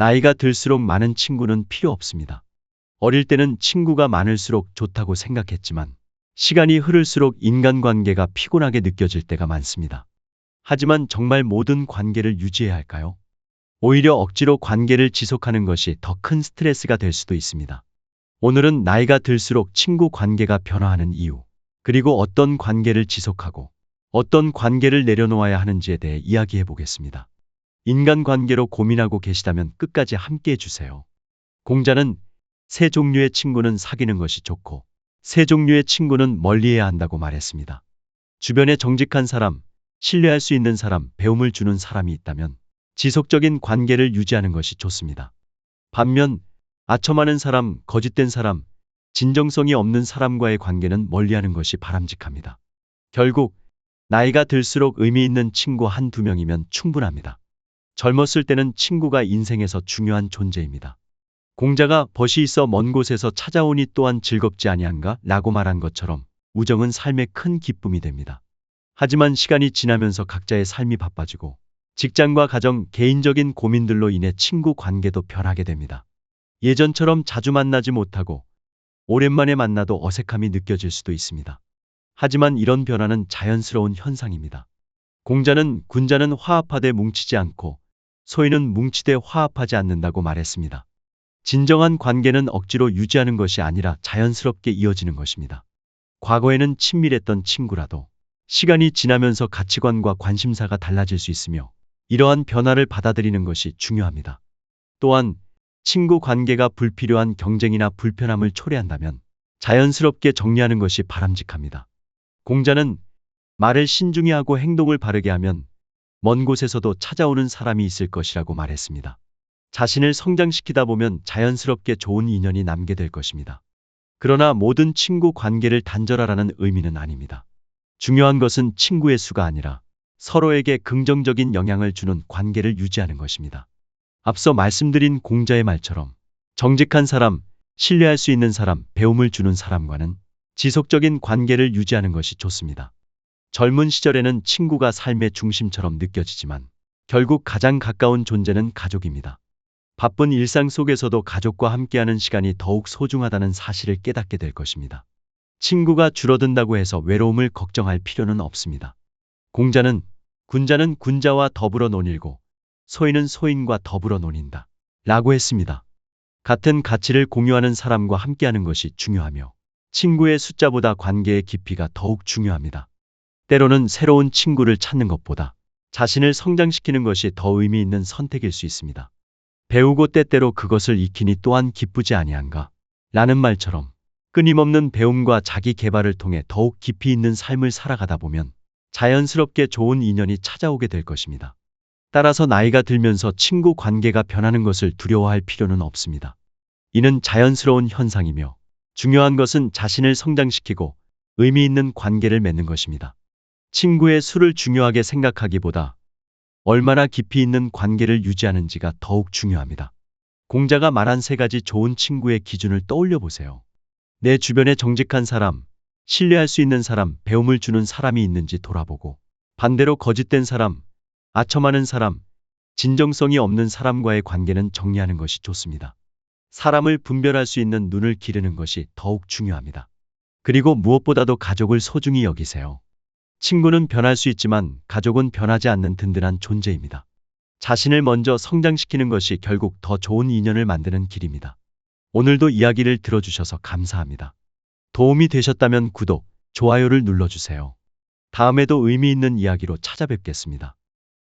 나이가 들수록 많은 친구는 필요 없습니다. 어릴 때는 친구가 많을수록 좋다고 생각했지만 시간이 흐를수록 인간관계가 피곤하게 느껴질 때가 많습니다. 하지만 정말 모든 관계를 유지해야 할까요? 오히려 억지로 관계를 지속하는 것이 더 큰 스트레스가 될 수도 있습니다. 오늘은 나이가 들수록 친구 관계가 변화하는 이유, 그리고 어떤 관계를 지속하고 어떤 관계를 내려놓아야 하는지에 대해 이야기해 보겠습니다. 인간관계로 고민하고 계시다면 끝까지 함께 해 주세요. 공자는 세 종류의 친구는 사귀는 것이 좋고 세 종류의 친구는 멀리해야 한다고 말했습니다. 주변에 정직한 사람, 신뢰할 수 있는 사람, 배움을 주는 사람이 있다면 지속적인 관계를 유지하는 것이 좋습니다. 반면 아첨하는 사람, 거짓된 사람, 진정성이 없는 사람과의 관계는 멀리하는 것이 바람직합니다. 결국 나이가 들수록 의미 있는 친구 한두 명이면 충분합니다. 젊었을 때는 친구가 인생에서 중요한 존재입니다. 공자가 벗이 있어 먼 곳에서 찾아오니 또한 즐겁지 아니한가? 라고 말한 것처럼 우정은 삶의 큰 기쁨이 됩니다. 하지만 시간이 지나면서 각자의 삶이 바빠지고 직장과 가정, 개인적인 고민들로 인해 친구 관계도 변하게 됩니다. 예전처럼 자주 만나지 못하고 오랜만에 만나도 어색함이 느껴질 수도 있습니다. 하지만 이런 변화는 자연스러운 현상입니다. 공자는 군자는 화합하되 뭉치지 않고 소인은 뭉치되 화합하지 않는다고 말했습니다. 진정한 관계는 억지로 유지하는 것이 아니라 자연스럽게 이어지는 것입니다. 과거에는 친밀했던 친구라도 시간이 지나면서 가치관과 관심사가 달라질 수 있으며 이러한 변화를 받아들이는 것이 중요합니다. 또한 친구 관계가 불필요한 경쟁이나 불편함을 초래한다면 자연스럽게 정리하는 것이 바람직합니다. 공자는 말을 신중히 하고 행동을 바르게 하면 먼 곳에서도 찾아오는 사람이 있을 것이라고 말했습니다. 자신을 성장시키다 보면 자연스럽게 좋은 인연이 남게 될 것입니다. 그러나 모든 친구 관계를 단절하라는 의미는 아닙니다. 중요한 것은 친구의 수가 아니라 서로에게 긍정적인 영향을 주는 관계를 유지하는 것입니다. 앞서 말씀드린 공자의 말처럼 정직한 사람, 신뢰할 수 있는 사람, 배움을 주는 사람과는 지속적인 관계를 유지하는 것이 좋습니다. 젊은 시절에는 친구가 삶의 중심처럼 느껴지지만 결국 가장 가까운 존재는 가족입니다. 바쁜 일상 속에서도 가족과 함께하는 시간이 더욱 소중하다는 사실을 깨닫게 될 것입니다. 친구가 줄어든다고 해서 외로움을 걱정할 필요는 없습니다. 공자는 군자는 군자와 더불어 논일고 소인은 소인과 더불어 논인다. 라고 했습니다. 같은 가치를 공유하는 사람과 함께하는 것이 중요하며 친구의 숫자보다 관계의 깊이가 더욱 중요합니다. 때로는 새로운 친구를 찾는 것보다 자신을 성장시키는 것이 더 의미 있는 선택일 수 있습니다. 배우고 때때로 그것을 익히니 또한 기쁘지 아니한가? 라는 말처럼 끊임없는 배움과 자기 개발을 통해 더욱 깊이 있는 삶을 살아가다 보면 자연스럽게 좋은 인연이 찾아오게 될 것입니다. 따라서 나이가 들면서 친구 관계가 변하는 것을 두려워할 필요는 없습니다. 이는 자연스러운 현상이며 중요한 것은 자신을 성장시키고 의미 있는 관계를 맺는 것입니다. 친구의 수를 중요하게 생각하기보다 얼마나 깊이 있는 관계를 유지하는지가 더욱 중요합니다. 공자가 말한 세 가지 좋은 친구의 기준을 떠올려 보세요. 내 주변에 정직한 사람, 신뢰할 수 있는 사람, 배움을 주는 사람이 있는지 돌아보고 반대로 거짓된 사람, 아첨하는 사람, 진정성이 없는 사람과의 관계는 정리하는 것이 좋습니다. 사람을 분별할 수 있는 눈을 기르는 것이 더욱 중요합니다. 그리고 무엇보다도 가족을 소중히 여기세요. 친구는 변할 수 있지만 가족은 변하지 않는 든든한 존재입니다. 자신을 먼저 성장시키는 것이 결국 더 좋은 인연을 만드는 길입니다. 오늘도 이야기를 들어주셔서 감사합니다. 도움이 되셨다면 구독, 좋아요를 눌러주세요. 다음에도 의미 있는 이야기로 찾아뵙겠습니다.